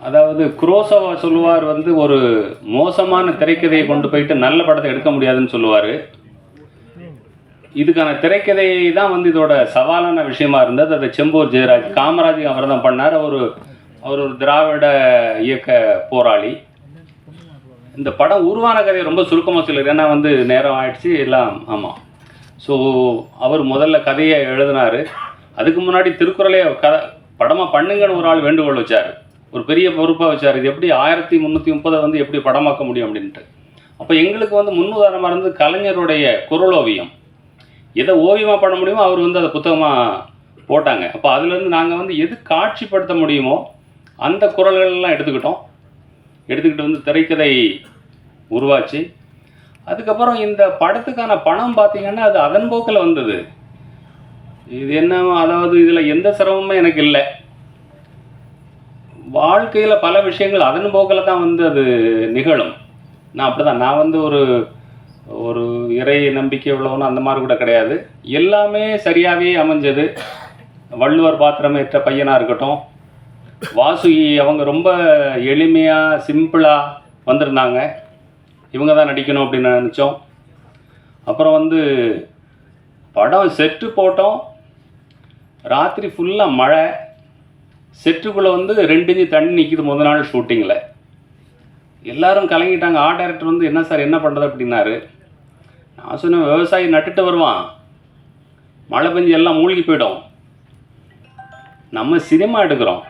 அதாவது குரோசவா சொல்லுவார் வந்து ஒரு மோசமான திரைக்கதையை கொண்டு போயிட்டு நல்ல படத்தை எடுக்க முடியாதுன்னு சொல்லுவார். இதுக்கான திரைக்கதையை தான் வந்து இதோட சவாலான விஷயமா இருந்தது. அதை செம்பூர் ஜெயராஜ் காமராஜ் அவர் தான் பண்ணார். அவர் அவர் ஒரு திராவிட இயக்க போராளி. இந்த படம் உருவான கதையை ரொம்ப சுருக்கமாக சொல்லுது ஏன்னா வந்து நேரம் ஆயிடுச்சு. எல்லாம் ஆமாம் ஸோ அவர் முதல்ல கதையை எழுதினார். அதுக்கு முன்னாடி திருக்குறளே கதை படமாக பண்ணுங்கன்னு ஒரு ஆள் வேண்டுகோள் வச்சார். ஒரு பெரிய பொறுப்பாக வச்சார். இது எப்படி ஆயிரத்தி முந்நூற்றி முப்பதை வந்து எப்படி படமாக்க முடியும் அப்படின்ட்டு. அப்போ எங்களுக்கு வந்து முன்னுதாரணமாக இருந்து கலைஞருடைய குரல் ஓவியம். எதை ஓவியமாக பண்ண முடியுமோ அவர் வந்து அதை புத்தகமாக போட்டாங்க. அப்போ அதுலேருந்து நாங்கள் வந்து எது காட்சிப்படுத்த முடியுமோ அந்த குரல்கள்லாம் எடுத்துக்கிட்டோம். எடுத்துக்கிட்டு வந்து திரைக்கதை உருவாச்சு. அதுக்கப்புறம் இந்த படத்துக்கான பணம் பார்த்திங்கன்னா அது அதன் போக்கில் வந்தது. இது என்ன அதாவது இதில் எந்த சிரமமும் எனக்கு இல்லை. வாழ்க்கையில் பல விஷயங்கள் அதன் போக்கில் தான் வந்து அது நிகழும். நான் அப்படி தான் நான் வந்து ஒரு ஒரு இறை நம்பிக்கை உள்ளவனும் அந்த மாதிரி கூட கிடையாது. எல்லாமே சரியாகவே அமைஞ்சது. வள்ளுவர் பாத்திரமேற்ற பையனாக இருக்கட்டும். வாசுகி அவங்க ரொம்ப எளிமையாக சிம்பிளாக வந்திருந்தாங்க. இவங்க தான் நடிக்கணும் அப்படின்னு நினச்சோம். அப்புறம் வந்து படம் செட்டு போட்டோம். ராத்திரி ஃபுல்லாக மழை. செட்டுக்குள்ளே வந்து ரெண்டு இஞ்சி தண்ணி நிற்கிது முதல் நாள் ஷூட்டிங்கில் எல்லாரும் கலங்கிட்டாங்க. ஆர்ட் டைரக்டர் வந்து என்ன சார் என்ன பண்ணுறது அப்படின்னாரு. நான் சொன்னேன் விவசாயி நட்டுட்டு வருவான். மழை பெஞ்சு எல்லாம் மூழ்கி போயிடும். நம்ம சினிமா எடுக்கிறோம்.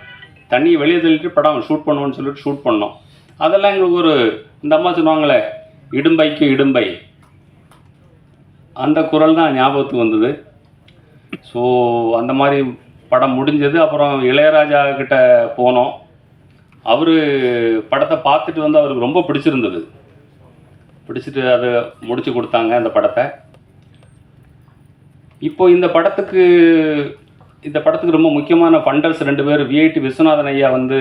தண்ணியை வெளியே தள்ளிட்டு படம் ஷூட் பண்ணுவோம்னு சொல்லிட்டு ஷூட் பண்ணோம். அதெல்லாம் எங்களுக்கு ஒரு இந்த அம்மா சொன்னாங்களே இடும்பைக்கு இடும்பை. அந்த குரல் தான் ஞாபகத்துக்கு வந்தது. ஸோ அந்த மாதிரி படம் முடிஞ்சது. அப்புறம் இளையராஜா கிட்ட போனோம். அவர் படத்தை பார்த்துட்டு வந்து அவருக்கு ரொம்ப பிடிச்சிருந்தது. பிடிச்சிட்டு அதை முடித்து கொடுத்தாங்க அந்த படத்தை. இப்போ இந்த படத்துக்கு இந்த படத்துக்கு ரொம்ப முக்கியமான ஃபண்டர்ஸ் ரெண்டு பேர் விஐடி விஸ்வநாதன் ஐயா வந்து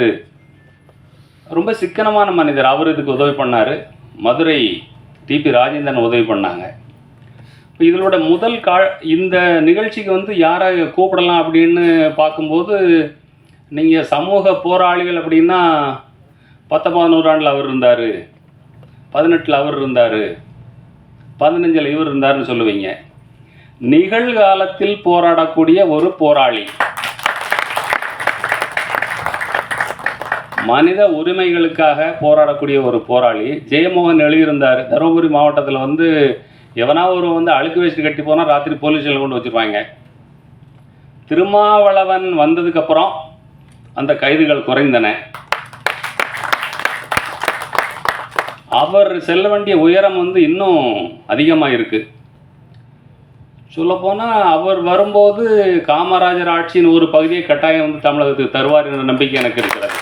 ரொம்ப சிக்கனமான மனிதர். அவர் இதுக்கு உதவி பண்ணார். மதுரை டிபி ராஜேந்திரன் உதவி பண்ணாங்க. இதனோட முதல் கா இந்த நிகழ்ச்சிக்கு வந்து யாரை கூப்பிடலாம் அப்படின்னு பார்க்கும்போது நீங்கள் சமூக போராளிகள் அப்படின்னா பத்தொன்பது நூறாண்டில் அவர் இருந்தார். பதினெட்டில் அவர் இருந்தார். பதினஞ்சில் இவர் இருந்தாருன்னு சொல்லுவீங்க. நிகழ்காலத்தில் போராடக்கூடிய ஒரு போராளி. மனித உரிமைகளுக்காக போராடக்கூடிய ஒரு போராளி. ஜெயமோகன் எழுதியிருந்தார். தருமபுரி மாவட்டத்தில் வந்து எவனா ஒரு வந்து அழுக்கு வச்சு கட்டி போனால் ராத்திரி போலீஸ் கொண்டு வச்சுருவாங்க திருமாவளவன் வந்ததுக்கப்புறம் அந்த கைதுகள் குறைந்தன. அவர் செல்ல வேண்டிய உயரம் வந்து இன்னும் அதிகமாக இருக்குது சொல்லப்போனால் அவர் வரும்போது காமராஜர் ஆட்சியின் ஒரு பகுதியை கட்டாயம் வந்து தமிழகத்துக்கு தருவார் என்ற நம்பிக்கை எனக்கு இருக்கிறது.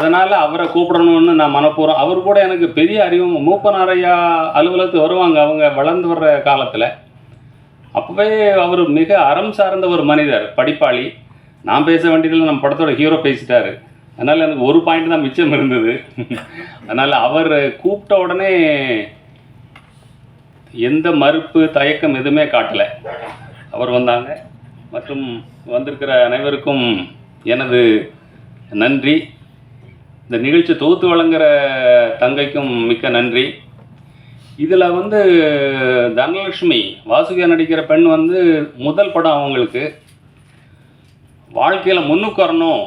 அதனால் அவரை கூப்பிடணும்னு நான் மனப்பூர்வம். அவர் கூட எனக்கு பெரிய அறிவும் மூப்பனாரையா அலுவலகத்துக்கு வருவாங்க அவங்க வளர்ந்து வர்ற காலத்தில். அப்போவே அவர் மிக அறம் சார்ந்த ஒரு மனிதர் படிப்பாளி. நான் பேச வேண்டியதில் நம்ம படத்தோட ஹீரோ பேசிட்டாரு. அதனால் எனக்கு ஒரு பாயிண்ட் தான் மிச்சம் இருந்தது. அதனால் அவர் கூப்பிட்ட உடனே எந்த மறுப்பு தயக்கம் எதுவுமே காட்டலை. அவர் வந்தாங்க. மற்றும் வந்திருக்கிற அனைவருக்கும் எனது நன்றி. இந்த நிகழ்ச்சி தொகுத்து வழங்குற தங்கைக்கும் மிக்க நன்றி. இதில் வந்து தனலட்சுமி வாசுகியா நடிக்கிற பெண் வந்து முதல் படம் அவங்களுக்கு. வாழ்க்கையில் முன்னுக்கு வரணும்.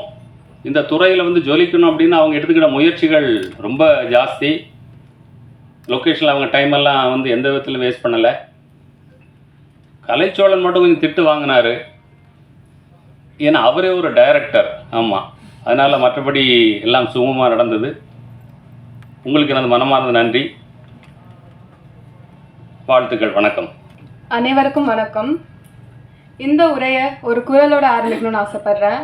இந்த துறையில் வந்து ஜொலிக்கணும் அப்படின்னு அவங்க எடுத்துக்கிட்ட முயற்சிகள் ரொம்ப ஜாஸ்தி. லொக்கேஷனில் அவங்க டைம் எல்லாம் வந்து எந்த விதத்திலும் வேஸ்ட் பண்ணலை. கலைச்சோழன் மட்டும் கொஞ்சம் திட்டு வாங்கினாரு. ஏன்னா அவரே ஒரு டைரக்டர் ஆமாம் அதனால் மற்றபடி எல்லாம் சுகமாக நடந்தது. உங்களுக்கு எனது மனமார்ந்த நன்றி. வாழ்த்துக்கள் வணக்கம். அனைவருக்கும் வணக்கம். இந்த உரையை ஒரு குரலோட ஆரம்பிக்கணும்னு ஆசைப்படுறேன்.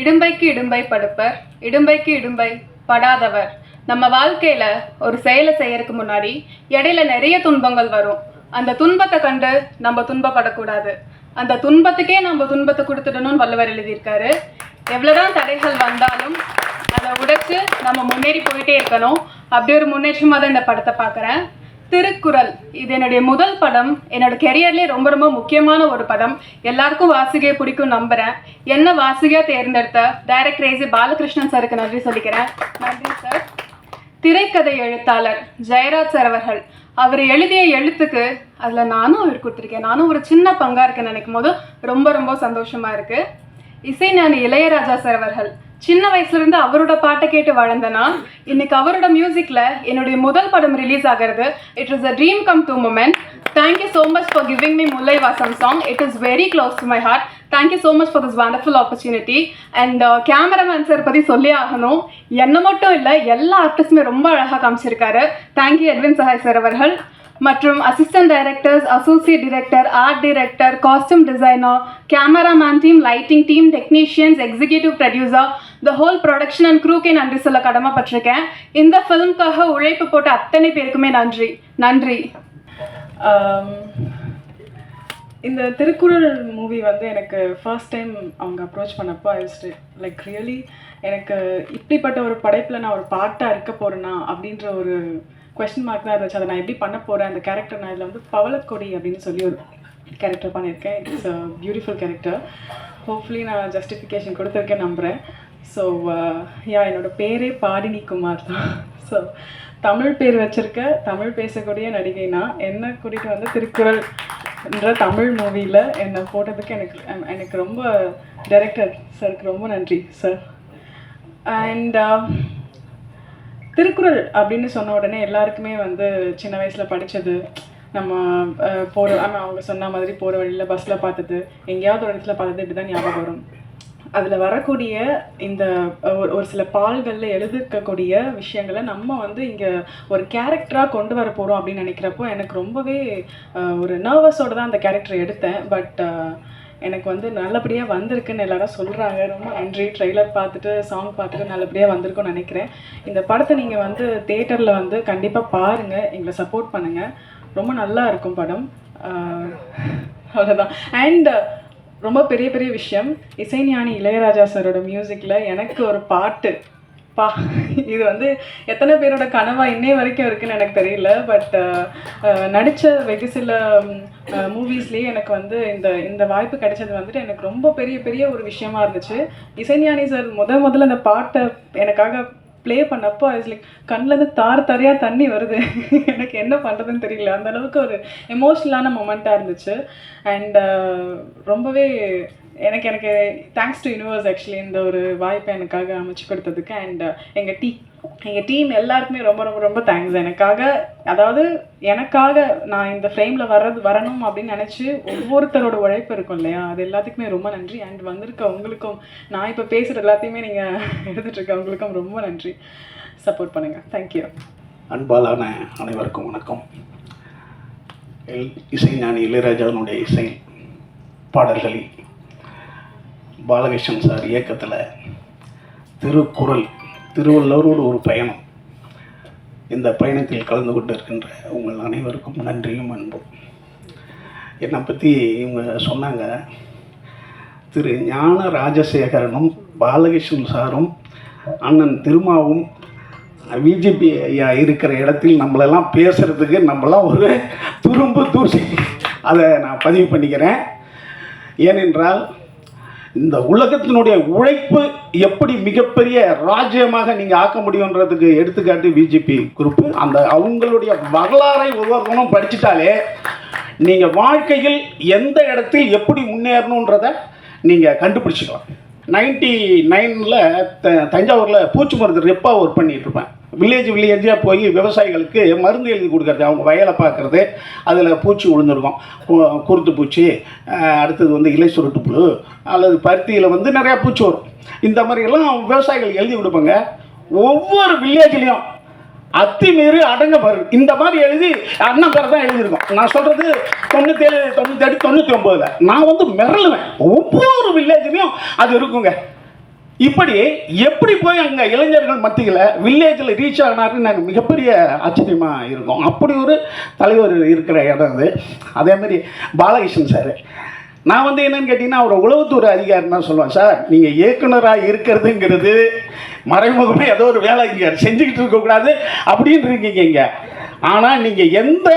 இடும்பைக்கு இடும்பை படுப்பர் இடும்பைக்கு இடும்பை படாதவர். நம்ம வாழ்க்கையில் ஒரு செயலை செய்யறதுக்கு முன்னாடி இடையில நிறைய துன்பங்கள் வரும். அந்த துன்பத்தை கண்டு நம்ம துன்பப்படக்கூடாது. அந்த துன்பத்துக்கே நம்ம துன்பத்தை கொடுத்துடணும்னு வள்ளுவர் எழுதியிருக்காரு. எவ்வளோதான் தடைகள் வந்தாலும் அதை உடைச்சு நம்ம முன்னேறி போயிட்டே இருக்கணும். அப்படி ஒரு முன்னேற்றமாக தான் இந்த படத்தை பார்க்குறேன். திருக்குறள் இது என்னுடைய முதல் படம். என்னோட கெரியர்லேயே ரொம்ப ரொம்ப முக்கியமான ஒரு படம். எல்லாருக்கும் வாசிகையை பிடிக்கும் நம்புகிறேன் என்ன வாசிகையாக தேர்ந்தெடுத்த? டைரக்டர் ஏசி பாலகிருஷ்ணன் சாருக்கு நன்றி சொல்லிக்கிறேன். நன்றி சார் திரைக்கதை எழுத்தாளர் ஜெயராஜ் சார் அவர்கள். அவர் எழுதிய எழுத்துக்கு அதில் நானும் அவர் கொடுத்துருக்கேன். நானும் ஒரு சின்ன பங்காக இருக்கேன்னு நினைக்கும் போது ரொம்ப ரொம்ப சந்தோஷமாக இருக்குது இசைஞானி இளையராஜா சார் அவர்கள். சின்ன வயசுல இருந்து அவரோட பாட்டை கேட்டு வளர்ந்தனா இன்னைக்கு அவரோட மியூசிக்ல என்னுடைய முதல் படம் ரிலீஸ் ஆகிறது. It is a dream come to moment thank you so much for giving me Mullai Vaasam song it is very close to my heart thank you so much for this wonderful opportunity and cameraman sir பற்றி சொல்லி ஆகணும். என்ன மட்டும் இல்லை எல்லா ஆர்டிஸ்டுமே ரொம்ப அழகாக காமிச்சிருக்காரு. Thank you Edwin Sahai sir அவர்கள். மற்றும் assistant directors associate director art director costume designer cameraman team lighting team technicians executive producer the whole production and க்ரூக்கே நன்றி சொல்ல கடமைப்பட்டிருக்கேன். இந்த ஃபிலிம்காக உழைப்பு போட்ட அத்தனை பேருக்குமே நன்றி. நன்றி. Um, இந்த திருக்குறள் மூவி வந்து எனக்கு ஃபர்ஸ்ட் டைம் அவங்க அப்ரோச் பண்ணப்போ ஐ லைக் ரியலி எனக்கு இப்படிப்பட்ட ஒரு படைப்பில் நான் ஒரு பாட்டாக இருக்க போகிறேன்னா அப்படின்ற ஒரு கொஸ்டின் மார்க் தான் இருந்துச்சு. அதை நான் எப்படி பண்ண போகிறேன் அந்த கேரக்டர் நான் இதில் வந்து பவளக்கொடி அப்படின்னு சொல்லி ஒரு கேரக்டர் பண்ணியிருக்கேன். It's a beautiful character hopefully நான் ஜஸ்டிஃபிகேஷன் கொடுத்துருக்கேன் நம்புகிறேன் ஸோ யா uh, என்னோட பேரே பாடினி குமார் தான். ஸோ தமிழ் பேர் வச்சுருக்க தமிழ் பேசக்கூடிய நடிகைனா என்னை கூட்டிகிட்டு வந்து திருக்குறள் என்ற தமிழ் மூவியில் என்னை போட்டதுக்கு எனக்கு எனக்கு ரொம்ப டைரக்டர் சாருக்கு ரொம்ப நன்றி சார் அண்ட் திருக்குறள் அப்படின்னு சொன்ன உடனே எல்லாருக்குமே வந்து சின்ன வயசில் படித்தது நம்ம போகிற ஆனால் அவங்க சொன்ன மாதிரி போகிற வழியில் பஸ்ஸில் பார்த்தது எங்கேயாவது ஒரு இடத்துல பார்த்தது இப்படி தான் ஞாபகம் வரும். அதில் வரக்கூடிய இந்த ஒரு ஒரு சில பால்களில் எழுதிருக்கக்கூடிய விஷயங்களை நம்ம வந்து இங்கே ஒரு கேரக்டராக கொண்டு வர போகிறோம் அப்படின்னு நினைக்கிறப்போ எனக்கு ரொம்பவே ஒரு நர்வஸோடு தான் அந்த கேரக்டர் எடுத்தேன். பட் எனக்கு வந்து நல்லபடியாக வந்திருக்குன்னு எல்லாரும் சொல்கிறாங்க ரொம்ப நன்றி. ட்ரெய்லர் பார்த்துட்டு சாங் பார்த்துட்டு நல்லபடியாக வந்திருக்கும்னு நினைக்கிறேன். இந்த படத்தை நீங்கள் வந்து தேட்டரில் வந்து கண்டிப்பாக பாருங்கள் எங்களை சப்போர்ட் பண்ணுங்கள் ரொம்ப நல்லா இருக்கும் படம். அவ்வளோதான் அண்ட் ரொம்ப பெரிய பெரிய விஷயம் இசைஞானி இளையராஜா சாரோட மியூசிக்கில் எனக்கு ஒரு பாட்டு. பா இது வந்து எத்தனை பேரோட கனவா இன்னே வரைக்கும் இருக்குன்னு எனக்கு தெரியல பட் நடித்த வெகு சில மூவிஸ்லேயே எனக்கு வந்து இந்த இந்த வாய்ப்பு கிடைச்சது வந்துட்டு எனக்கு ரொம்ப பெரிய பெரிய ஒரு விஷயமா இருந்துச்சு. இசைஞானி சார் முத முதல்ல அந்த பாட்டை எனக்காக ப்ளே பண்ணப்போ இஸ் லைக் கண்ணிலேருந்து தார் தாரையாக தண்ணி வருது. எனக்கு என்ன பண்ணுறதுன்னு தெரியல. அந்த அளவுக்கு ஒரு எமோஷ்னலான மொமெண்ட்டாக இருந்துச்சு. அண்ட் ரொம்பவே எனக்கு எனக்கு தேங்க்ஸ் டு யூனிவர்ஸ் ஆக்சுவலி இந்த ஒரு வாய்ப்பை எனக்காக அமைச்சு கொடுத்ததுக்கு. அண்ட் uh, எங்கள் டீ எங்கள் டீம் எல்லாருக்குமே ரொம்ப ரொம்ப ரொம்ப தேங்க்ஸ் எனக்காக அதாவது எனக்காக நான் இந்த ஃப்ரேமில் வர்றது வரணும் அப்படின்னு நினச்சி ஒவ்வொருத்தரோட உழைப்பு இருக்கும் இல்லையா? அது எல்லாத்துக்குமே ரொம்ப நன்றி. அண்ட் வந்திருக்க உங்களுக்கும் நான் இப்போ பேசுகிற எல்லாத்தையுமே நீங்கள் எடுத்துகிட்டு உங்களுக்கும் ரொம்ப நன்றி. சப்போர்ட் பண்ணுங்கள் தேங்க்யூ அன்பாலான அனைவருக்கும் வணக்கம். எல் இசைஞானி இளையராஜாவினுடைய இசை பாடல்களில் பாலகிருஷ்ணன் சார் இயக்கத்தில் திருக்குறள் திருவள்ளுவரோடு ஒரு பயணம். இந்த பயணத்தில் கலந்து கொண்டு இருக்கின்ற உங்கள் அனைவருக்கும் நன்றியும் அன்பும். என்னை பற்றி இவங்க சொன்னாங்க திரு ஞான ராஜசேகரனும் பாலகிருஷ்ணன் சாரும் அண்ணன் திருமாவும் பிஜேபி ஐயா இருக்கிற இடத்தில் நம்மளெல்லாம் பேசுகிறதுக்கு நம்மளாம் ஒரு துரும்பு தூசி. அதை நான் பதிவு பண்ணிக்கிறேன். ஏனென்றால் இந்த உலகத்தினுடைய உழைப்பு எப்படி மிகப்பெரிய ராஜ்யமாக நீங்கள் ஆக்க முடியுன்றதுக்கு எடுத்துக்காட்டு பிஜேபி குரூப்பு அந்த அவங்களுடைய வரலாறை ஒவ்வொருத்தனும் படிச்சிட்டாலே நீங்கள் வாழ்க்கையில் எந்த இடத்தில் எப்படி முன்னேறணுன்றதை நீங்கள் கண்டுபிடிச்சிக்கலாம். நைன்டி நைனில் த தஞ்சாவூரில் பூச்சி மருந்து ரெப்பாக ஒர்க் பண்ணிகிட்ருப்பேன் வில்லேஜ் வில்லேஜாக போய் விவசாயிகளுக்கு மருந்து எழுதி கொடுக்கறது அவங்க வயலை பார்க்குறது அதில் பூச்சி விழுந்துருக்கும் குருத்து பூச்சி அடுத்தது வந்து இலை சுருட்டு புழு அல்லது பருத்தியில் வந்து நிறையா பூச்சி வரும். இந்த மாதிரியெல்லாம் விவசாயிகள் எழுதி கொடுப்பாங்க. ஒவ்வொரு வில்லேஜ்லேயும் அத்துமீறி அடங்க பாரு. இந்த மாதிரி எழுதி அண்ணன் பேர் தான் எழுதியிருக்கோம். நான் சொல்கிறது தொண்ணூத்தேழு தொண்ணூத்தெட்டு தொண்ணூற்றி ஒம்போதில் நான் வந்து மிரளுவேன். ஒவ்வொரு வில்லேஜ்லேயும் அது இருக்குங்க. இப்படி எப்படி போய் அங்கே இளைஞர்கள் மத்தியில் வில்லேஜில் ரீச் ஆகினாருன்னு எனக்கு மிகப்பெரிய ஆச்சரியமாக இருக்கும். அப்படி ஒரு தலைவர் இருக்கிற இடம் அது. அதே மாதிரி பாலகிருஷ்ணன் சார். நான் வந்து என்னன்னு கேட்டிங்கன்னா அவரோட உளவுத்துறை அதிகாரி தான் சொல்லுவேன் சார் நீங்கள் இயக்குனராக இருக்கிறதுங்கிறது மறைமுகமாக ஏதோ ஒரு வேலை இங்கே செஞ்சுக்கிட்டு இருக்கக்கூடாது அப்படின்னு இருக்கீங்க இங்கே. ஆனால் நீங்கள் எந்த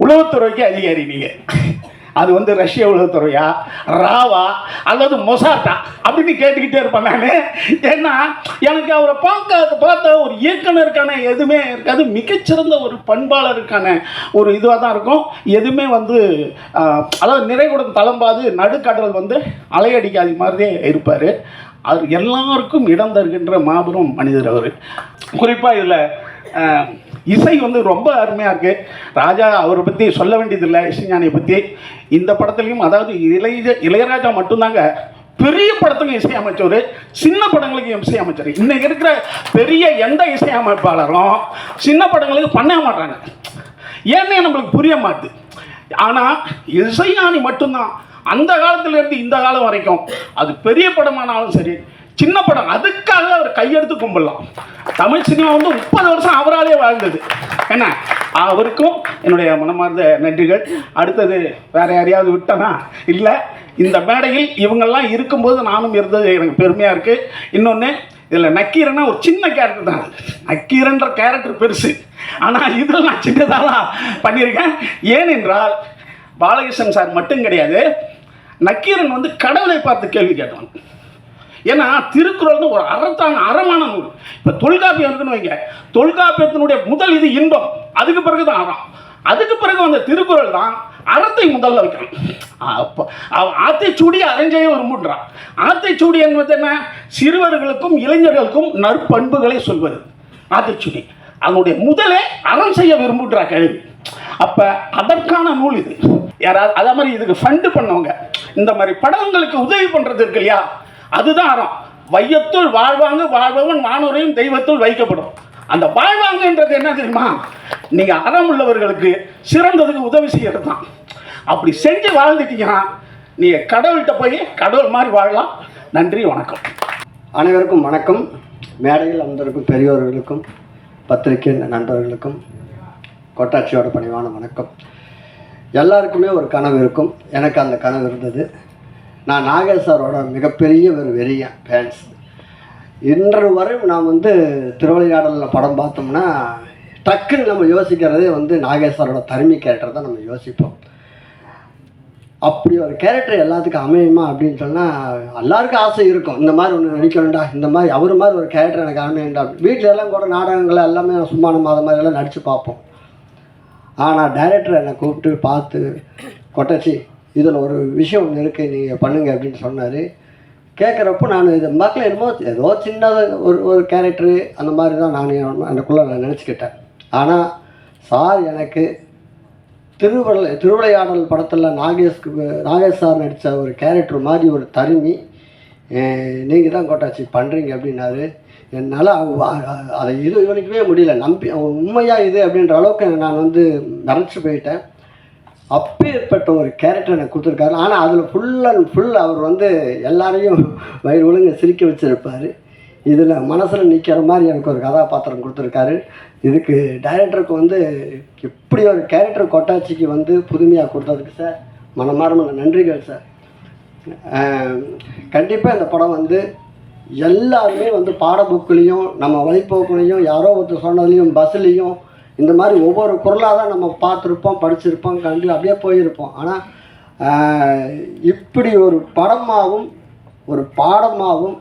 உளவுத்துறைக்கு அதிகாரி நீங்கள் அது வந்து ரஷ்ய உலகத்துறையா ராவா அல்லது மொசாட்டா அப்படின்னு கேட்டுக்கிட்டே இருப்பேன் நான். ஏன்னா எனக்கு அவரை பார்க்க பார்த்த ஒரு இயக்குனருக்கான எதுவுமே இருக்காது. மிகச்சிறந்த ஒரு பண்பாளருக்கான ஒரு இதுவாக தான் இருக்கும். எதுவுமே வந்து அதாவது நிறைகுடன் தளம்பாது நடுக்கடல் வந்து அலையடிக்காத மாதிரியே இருப்பார். அவர் எல்லாருக்கும் இடம் தருகின்ற மாபெரும் மனிதர் அவர். குறிப்பாக இதில் இசை வந்து ரொம்ப அருமையாக இருக்குது ராஜா அவரை பற்றி சொல்ல வேண்டியதில்லை இசைஞானியை பற்றி இந்த படத்துலையும் அதாவது இளைய இளையராஜா மட்டும்தாங்க பெரிய படத்துக்கும் இசை அமைச்சர் சின்ன படங்களுக்கும் இசை அமைச்சர். இன்னைக்கு இருக்கிற பெரிய எந்த இசை அமைப்பாளரும் சின்ன படங்களுக்கு பண்ண மாட்டாங்க ஏன்னே நம்மளுக்கு புரிய மாட்டுது. ஆனால் இசைஞானி மட்டும்தான். அந்த காலத்திலேருந்து இந்த காலம் வரைக்கும். அது பெரிய படமானாலும் சரி சின்ன படம். அதுக்காக அவர் கையெடுத்து கும்பிடலாம். தமிழ் சினிமா வந்து முப்பது வருஷம் அவராலே வாழ்ந்தது. என்ன? அவருக்கும் என்னுடைய மனமார்ந்த நன்றிகள். அடுத்தது வேற யாரையாவது விட்டனா? இல்லை. இந்த மேடையில் இவங்கெல்லாம் இருக்கும்போது நானும் இருந்தது. எனக்கு பெருமையாக இருக்குது இன்னொன்று இதில் நக்கீரன்னா ஒரு சின்ன கேரக்டர் தான். நக்கீரன்ற கேரக்டர் பெருசு. ஆனால் இதில் நான் சின்னதாக தான் பண்ணியிருக்கேன். ஏனென்றால் பாலகிருஷ்ணன் சார் மட்டும் கிடையாது. நக்கீரன் வந்து கடவுளை பார்த்து கேள்வி கேட்டான் ஏன்னா திருக்குறள் வந்து ஒரு அறத்தான அறமான நூல். இப்போ தொல்காப்பியம் இருக்குன்னு வைங்க. தொல்காப்பியத்தினுடைய முதல் இது இன்பம். அதுக்கு பிறகு தான் அறம். அதுக்கு பிறகு வந்த திருக்குறள் தான் அறத்தை முதல்ல வைக்கணும். அப்போ அவன் ஆத்தைச்சூடி அரஞ்சையை விரும்புன்றான் ஆத்தைச்சூடி என்பது என்ன? சிறுவர்களுக்கும் இளைஞர்களுக்கும் நற்பண்புகளை சொல்வது. ஆத்தைச்சூடி. அதனுடைய முதலே அறம் செய்ய விரும்புகிறா கேள்வி அப்போ அதற்கான நூல் இது. யாராவது அதே மாதிரி இதுக்கு ஃபண்டு பண்ணவங்க. இந்த மாதிரி படங்களுக்கு உதவி பண்ணுறது இருக்கு இல்லையா? அதுதான் அறம். வையத்துள் வாழ்வாங்க வாழ்பவன் வானோரையும் தெய்வத்துள் வைக்கப்படும். அந்த வாழ்வாங்கன்றது என்ன தெரியுமா? நீங்கள் அறம் உள்ளவர்களுக்கு சிறந்ததுக்கு உதவி செய்யறது தான் அப்படி செஞ்சு வாழ்ந்துட்டீங்கன்னா நீங்கள் கடவுள்கிட்ட போய் கடவுள் மாதிரி வாழலாம். நன்றி வணக்கம். அனைவருக்கும் வணக்கம். மேடையில் அமர்ந்திருக்கும் பெரியோர்களுக்கும் பத்திரிகை நண்பர்களுக்கும் கொட்டாட்சியோட பணிவான வணக்கம். எல்லாருக்குமே ஒரு கனவு இருக்கும். எனக்கு அந்த கனவு இருந்தது. நான் நாகேஷ் சாரோட மிகப்பெரிய ஒரு வெறியன் ஃபேன்ஸ் இன்று வரை நாம் வந்து திருவிளையாடலில் படம் பார்த்தோம்னா டக்குன்னு நம்ம யோசிக்கிறதே வந்து நாகேஸ்வரோட தருமி தனிமை கேரக்டர் தான் நம்ம யோசிப்போம். அப்படி ஒரு கேரக்டர் எல்லாத்துக்கும் அமையுமா அப்படின்னு சொன்னால் எல்லாருக்கும் ஆசை இருக்கும். இந்த மாதிரி ஒன்று நினைக்கணும்டா இந்த மாதிரி அவர் மாதிரி ஒரு கேரக்டர் எனக்கு அமையண்டா வீட்டில் எல்லாம் கூட நாடகங்கள் எல்லாமே சும்மா நம்ம அதை மாதிரி எல்லாம் நடித்து பார்ப்போம் ஆனால் டைரக்டர் என்னை கூப்பிட்டு பார்த்து கொட்டச்சி இதில் ஒரு விஷயம் ஒன்று இருக்குது நீங்கள் பண்ணுங்க அப்படின்னு சொன்னார். கேட்குறப்போ நான் இது மக்கள் என்னமோ ஏதோ சின்னதாக ஒரு ஒரு கேரக்டரு அந்த மாதிரி தான் நான் எனக்குள்ளே நான் நினச்சிக்கிட்டேன். ஆனால் சார் எனக்கு திருவள்ள திருவிளையாடல் படத்தில் நாகேஷ்க்கு நாகேஷ் சார் நடித்த ஒரு கேரக்டர் மாதிரி ஒரு தருமி நீங்கள் தான் கோட்டாச்சி பண்ணுறீங்க அப்படின்னாரு. என்னால் அதை இது இவனுக்குமே முடியல. நம்பி உண்மையாக இது அப்படின்ற அளவுக்கு நான் வந்து நினச்சி போயிட்டேன். அப்பேற்பட்ட ஒரு கேரக்டர் எனக்கு கொடுத்துருக்காரு. ஆனால் அதில் ஃபுல் அண்ட் ஃபுல் அவர் வந்து எல்லாரையும் வயிறு ஒழுங்க சிரிக்க வச்சுருப்பார். இதில் மனசில் நிற்கிற மாதிரி எனக்கு ஒரு கதாபாத்திரம் கொடுத்துருக்காரு. இதுக்கு டைரக்டருக்கு வந்து இப்படி ஒரு கேரக்டர் கொட்டாச்சிக்கு வந்து புதுமையாக கொடுத்ததுக்கு சார் மனமார்ந்த நன்றிகள் சார் கண்டிப்பாக இந்த படம் வந்து எல்லாருமே வந்து பாட புக்குலேயும் நம்ம வழிபோக்குலேயும் யாரோ ஒருத்தர் சொன்னதுலேயும் பஸ்லேயும் இந்த மாதிரி ஒவ்வொரு குரலாக தான் நம்ம பார்த்துருப்போம் படிச்சிருப்போம் கண்டு அப்படியே போயிருப்போம். ஆனால் இப்படி ஒரு படமாகவும் ஒரு பாடமாகவும்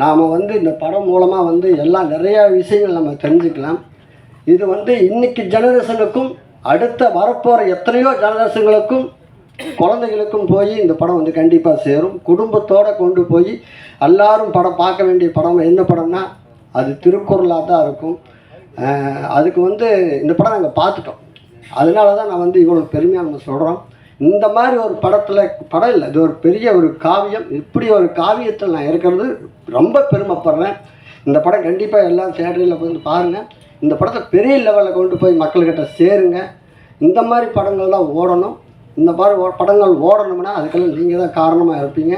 நாம் வந்து இந்த படம் மூலமாக வந்து எல்லாம் நிறையா விஷயங்கள் நம்ம தெரிஞ்சுக்கலாம். இது வந்து இன்னைக்கு ஜெனரேஷனுக்கும் அடுத்த வரப்போகிற எத்தனையோ ஜெனரேஷன்களுக்கும் குழந்தைகளுக்கும் போய் இந்த படம் வந்து கண்டிப்பாக சேரும். குடும்பத்தோடு கொண்டு போய் எல்லாரும் படம் பார்க்க வேண்டிய படம் என்ன படம்னா அது திருக்குறளாக தான் இருக்கும். அதுக்கு வந்து இந்த படம் நாங்கள் பார்த்துட்டோம். அதனால தான் நான் வந்து இவ்வளோ பெருமையாக நம்ம சொல்கிறோம் இந்த மாதிரி ஒரு படத்தில் படம் இல்லை இது ஒரு பெரிய ஒரு காவியம். இப்படி ஒரு காவியத்தில் நான் இருக்கிறது ரொம்ப பெருமைப்படுறேன். இந்த படம் கண்டிப்பாக எல்லாம் தேட்டரில் வந்து பாருங்கள் இந்த படத்தை பெரிய லெவலில் கொண்டு போய் மக்கள்கிட்ட சேருங்க. இந்த மாதிரி படங்கள் தான் ஓடணும். இந்த மாதிரி ஓ- படங்கள் ஓடணும்னா அதுக்கெல்லாம் நீங்கள் தான் காரணமாக இருப்பீங்க.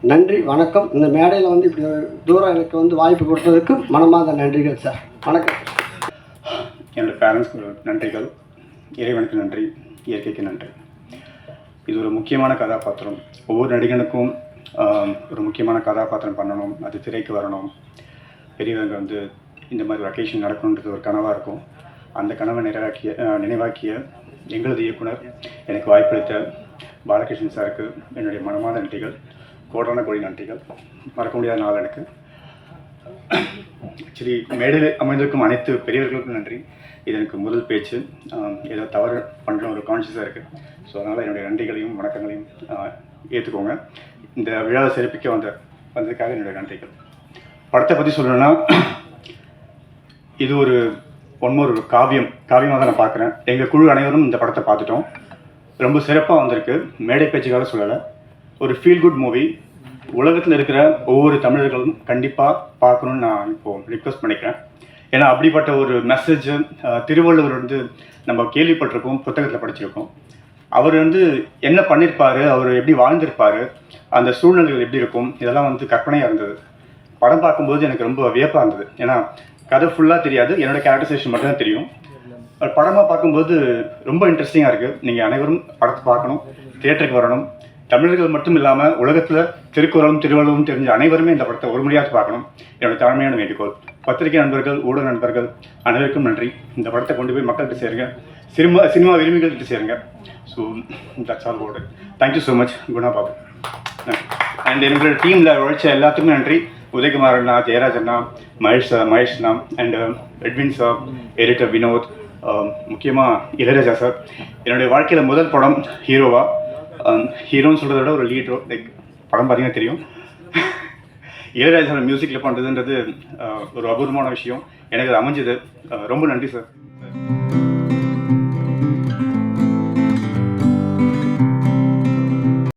நன்றி வணக்கம். இந்த மேடையில் வந்து இப்படி தூரம் எனக்கு வந்து வாய்ப்பு கொடுத்ததுக்கு மனமார்ந்த நன்றிகள் சார். வணக்கம். என்னோடய பேரண்ட்ஸ்க்கு நன்றிகள். இறைவனுக்கு நன்றி இயற்கைக்கு நன்றி. இது ஒரு முக்கியமான கதாபாத்திரம். ஒவ்வொரு நடிகனுக்கும் ஒரு முக்கியமான கதாபாத்திரம் பண்ணணும் அது திரைக்கு வரணும். பெரியவங்க வந்து இந்த மாதிரி வெக்கேஷன் நடக்கணுன்றது ஒரு கனவாக இருக்கும். அந்த கனவை நிறைவாக்கிய நினைவாக்கிய எங்களது இயக்குனர் எனக்கு வாய்ப்பளித்த பாலகிருஷ்ணன் சாருக்கு என்னுடைய மனமாத நன்றிகள் கோடான கோடி நன்றிகள். மறக்க முடியாத நாள் எனக்கு. ஆக்சுவலி மேடையில் அமைந்திருக்கும் அனைத்து பெரியவர்களுக்கும் நன்றி. இது எனக்கு முதல் பேச்சு. ஏதோ தவறு பண்ணுற ஒரு கான்ஷியஸாக இருக்குது ஸோ அதனால் என்னுடைய நன்றிகளையும் வணக்கங்களையும் ஏற்றுக்கோங்க இந்த விழாவை சிறப்பிக்க வந்த வந்ததுக்காக என்னுடைய நன்றிகள். படத்தை பற்றி சொல்லணும்னா இது ஒரு ஒன்மொரு ஒரு காவியம் காவியமாக தான் நான் பார்க்குறேன் எங்கள் குழு அனைவரும் இந்த படத்தை பார்த்துட்டோம். ரொம்ப சிறப்பாக வந்திருக்கு. மேடை பேச்சுக்காக சொல்லலை. ஒரு ஃபீல் குட் மூவி உலகத்தில் இருக்கிற ஒவ்வொரு தமிழர்களும் கண்டிப்பாக பார்க்கணுன்னு நான் இப்போது ரிக்வெஸ்ட் பண்ணிக்கிறேன். ஏன்னா அப்படிப்பட்ட ஒரு மெசேஜ் திருவள்ளுவர் வந்து நம்ம கேள்விப்பட்டிருக்கோம் புத்தகத்தில் படிச்சிருக்கோம். அவர் வந்து என்ன பண்ணியிருப்பாரு அவர் எப்படி வாழ்ந்திருப்பாரு அந்த சூழ்நிலைகள் எப்படி இருக்கும் இதெல்லாம் வந்து கற்பனையாக இருந்தது. படம் பார்க்கும்போது எனக்கு ரொம்ப வியப்பாக இருந்தது. ஏன்னா கதை ஃபுல்லாக தெரியாது என்னோட கேரக்டரைசேஷன் மட்டும்தான் தெரியும். படமாக பார்க்கும்போது ரொம்ப இன்ட்ரெஸ்டிங்காக இருக்குது நீங்கள் அனைவரும் படத்தை பார்க்கணும் தியேட்டருக்கு வரணும் தமிழர்கள் மட்டும் இல்லாமல் உலகத்தில் திருக்குறளும் திருவள்ளுவரும் தெரிஞ்ச அனைவருமே இந்த படத்தை ஒரு முறையாக பார்க்கணும். என்னோட தாழ்மையான வேண்டுகோள். பத்திரிகை நண்பர்கள் ஊடக நண்பர்கள் அனைவருக்கும் நன்றி. இந்த படத்தை கொண்டு போய் மக்கள்கிட்ட சேருங்க. சினிமா சினிமா விரும்பிகள்கிட்ட சேருங்க. ஸோ தட்ஸ் ஆல் ஓடு thank you so much Guna Babu. And எங்களோட டீமில் உழைச்ச எல்லாத்துக்குமே நன்றி. உதயகுமார் அண்ணா ஜெயராஜ் அண்ணா Mahesh sir Mahesh Anna and Edwin sir editor Vinod முக்கியமாக இளையராஜா சார் என்னுடைய வாழ்க்கையில் முதல் படம் ஹீரோவா. Um, ஹீரோன்னு சொல்கிறத விட ஒரு லீட்ரோ லைக் படம் பார்த்தீங்கன்னா தெரியும். இளையராஜா மியூசிக்கில் பண்ணுறதுன்றது uh, ஒரு அபூர்வமான விஷயம். எனக்கு அது அமைஞ்சது. Uh, ரொம்ப நன்றி சார்